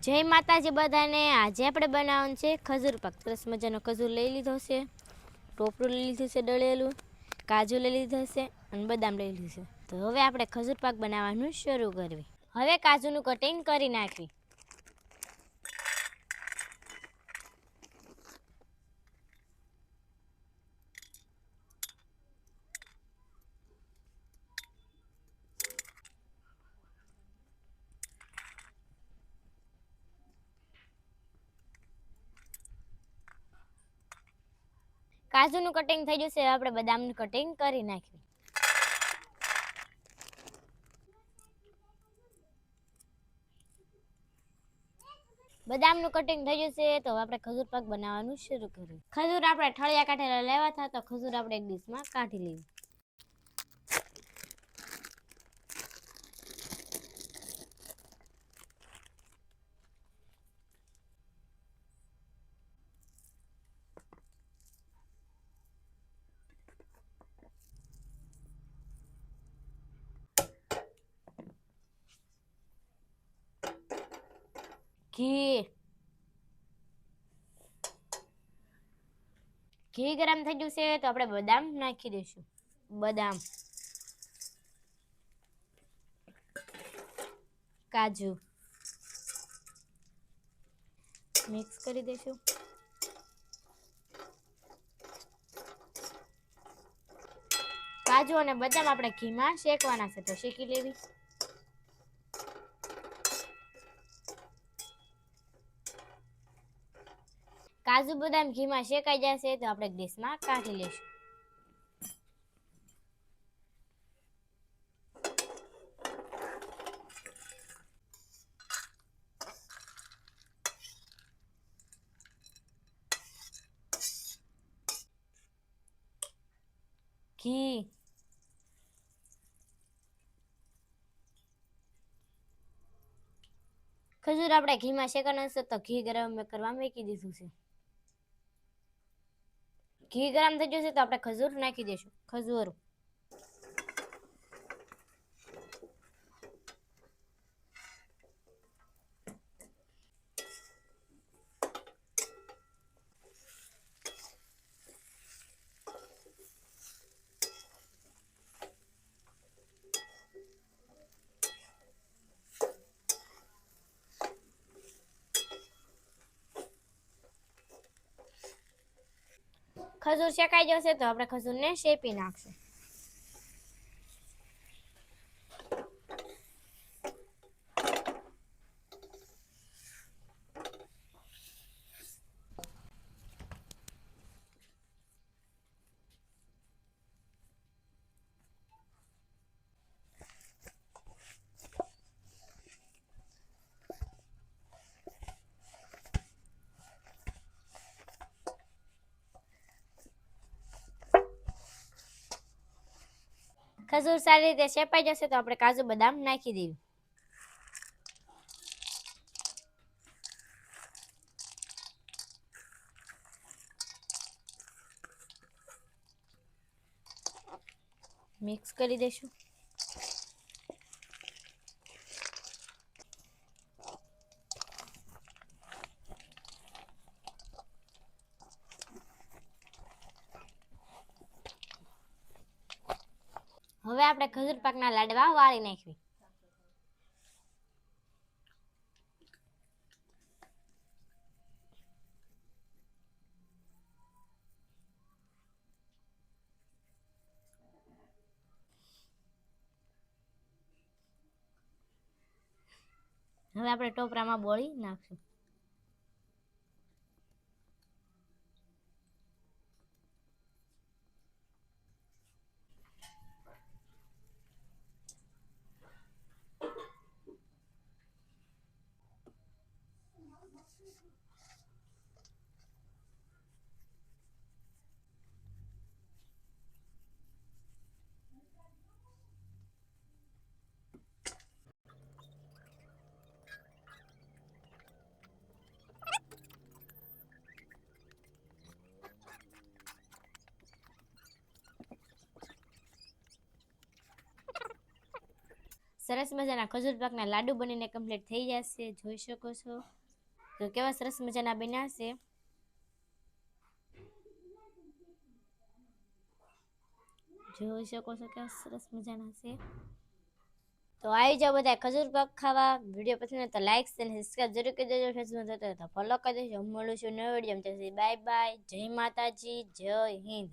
જય માતાજી બધાને. આજે આપણે બનાવવાનું છે ખજૂર પાક. સરસ મજાનો ખજૂર લઈ લીધો છે. ટોપરું લઈ લીધું છે ડળેલું કાજુ લઈ લીધું છે અને બદામ લઈ લીધું છે. તો હવે આપણે ખજૂર પાક બનાવવાનું શરૂ કરવી. હવે કાજુનું કટિંગ કરી નાખવી. કાજુનું કટિંગ થઈ જશે, હવે આપણે બદામનું કટિંગ કરી નાખીએ. બદામનું કટિંગ થઈ જશે, તો આપણે ખજૂર પાક બનાવવાનું શરૂ કર્યું ખજૂર આપણે ઠળિયા કાઢેલા લેવા હતા, તો ખજૂર આપણે એક ડીશમાં કાઢી લેવી ઘી ઘી ગરમ થઈ ગયું છે, તો આપણે બદામ નાખી દઈશું. બદામ. કાજુ. મિક્સ કરી દઈશું. કાજુ અને બદામ આપણે ઘીમાં શેકવાના છે, તો શેકી લેવી. કાજુ બદામ ઘીમાં શેકાઈ જશે તો આપણે ડીશમાં કાઢી લઈશું. ઘી. ખજૂર આપણે ઘીમાં શેકવાનું છે તો ઘી ગરમ કરવા મૂકી દીધું છે. ઘી ગરમ થઈ જશે તો આપણે ખજૂર નાખી દઈશું. ખજૂર. ખજૂર શેકાઈ જશે તો આપણે ખજૂરને શેપી નાખશું. ખજૂર સારી રીતે શેપાઈ જશે તો આપણે કાજુ બદામ નાખી દેવી. મિક્સ કરી દઈશું હવે આપણે ખજૂર પાકના લાડવા વાળી નાખવી. હવે આપણે ટોપરામાં બોળી નાખશું. સરસ મજાના ખજૂર પાકના લાડુ બનીને કમ્પ્લીટ થઈ જશે. જોઈ શકો છો. તો કેવા સરસ મજાના બન્યા છે જોઈ શકો છો કેવા સરસ મજાના છે તો આવી જાઓ બધા ખજૂર પાક ખાવા વીડિયો પસંદ તો લાઈક અને સબસ્ક્રાઈબ જરૂર કરી દેજો ફેસબુક ફોલો કરી દેજો મળું છું નવો વીડિયો બાય બાય જય માતાજી જય હિન્દ